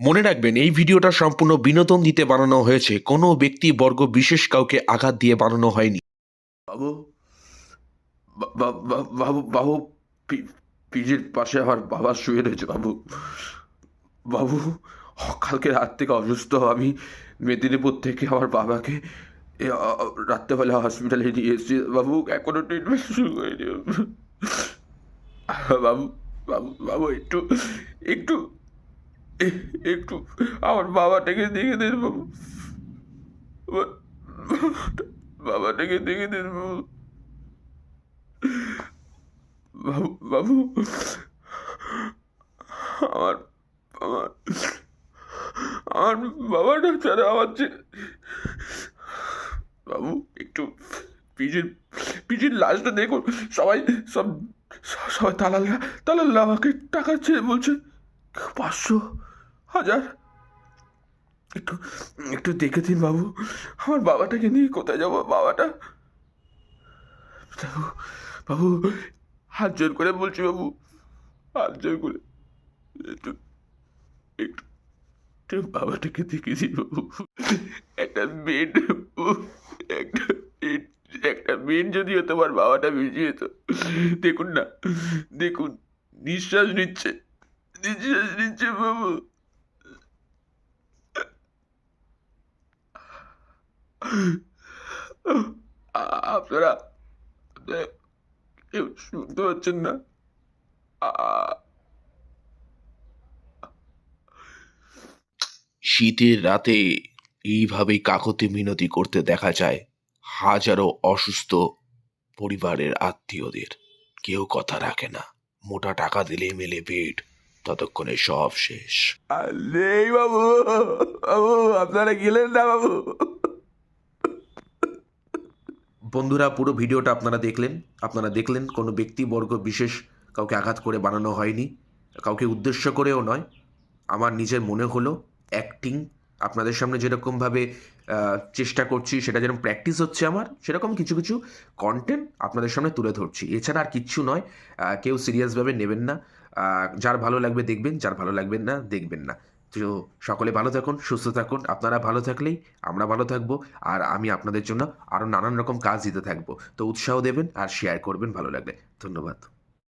মনে রাখবেন, এই ভিডিওটা সম্পূর্ণ বিনোদন দিতে বানানো হয়েছে। কোনো ব্যক্তি, বর্গ, বিশেষ কাউকে আঘাত দিয়ে বানানো হয়নি। বাবু বাবু বাবু পিজির পাশে আমার বাবা শুয়ে রয়েছে, বাবু। বাবু, কালকে রাত থেকে অসুস্থ, আমি মেদিনীপুর থেকে আমার বাবাকে রাত্রেবেলা হসপিটালে নিয়ে এসেছি। বাবু, এখনও ট্রিটমেন্ট শুরু হয়নি। বাবু বাবু বাবু, একটু একটু একটু আমার বাবাটাকে দেখে দিন বাবু। বাবাটাকে দেখে দিন বাবু। বাবু আমার আমার আমার বাবাটা ছাড়া আমার যে- বাবু, একটু পিজির পিজির লাশটা দেখুন। সবাই সব সবাই তালাল্লা তালাল্লা আমাকে টাকা চেয়ে বলছে। পাঁচশো হাজার? একটু একটু দেখে দিন বাবু, আমার বাবাটাকে নিয়ে কোথায় যাব বাবাটা? বাবু বাবু, হাত জোর করে বলছি বাবু, হাত জোর করে একটু একটু বাবাটাকে দেখে দিন বাবু। একটা বেড একটা একটা বেড যদি হতো, আমার বাবাটা বেঁচে যেত। দেখুন না, দেখুন, নিঃশ্বাস নিচ্ছে। নিঃশ্বাস নিচ্ছে বাবু আপনারা কেউ শুনতে পাচ্ছেন না শীতের রাতে এইভাবেই কাকতি মিনতি করতে দেখা যায় হাজারো অসুস্থ পরিবারের আত্মীয়দের। কেউ কথা রাখে না। মোটা টাকা দিলেই মেলে পেট। ততক্ষণে সব শেষ। আর নেই বাবু বাবু আপনারা গেলেন না বাবু। বন্ধুরা পুরো ভিডিওটা আপনারা দেখলেন। আপনারা দেখলেন কোনো ব্যক্তিবর্গ বিশেষ কাউকে আঘাত করে বানানো হয়নি কাউকে উদ্দেশ্য করেও নয়। আমার নিজের মনে হলো অ্যাক্টিং আপনাদের সামনে যেরকমভাবে চেষ্টা করছি সেটা যেরকম প্র্যাকটিস হচ্ছে আমার সেরকম কিছু কিছু কন্টেন্ট আপনাদের সামনে তুলে ধরছি। এছাড়া আর কিচ্ছু নয় কেউ সিরিয়াসভাবে নেবেন না। যার ভালো লাগবে দেখবেন, যার ভালো লাগবে না দেখবেন না। তো সকলে ভালো থাকুন, সুস্থ থাকুন। আপনারা ভালো থাকলেই আমরা ভালো থাকব আর আমি আপনাদের জন্য আরও নানান রকম কাজ দিতে থাকব। তো উৎসাহ দেবেন আর শেয়ার করবেন ভালো লাগলে। ধন্যবাদ।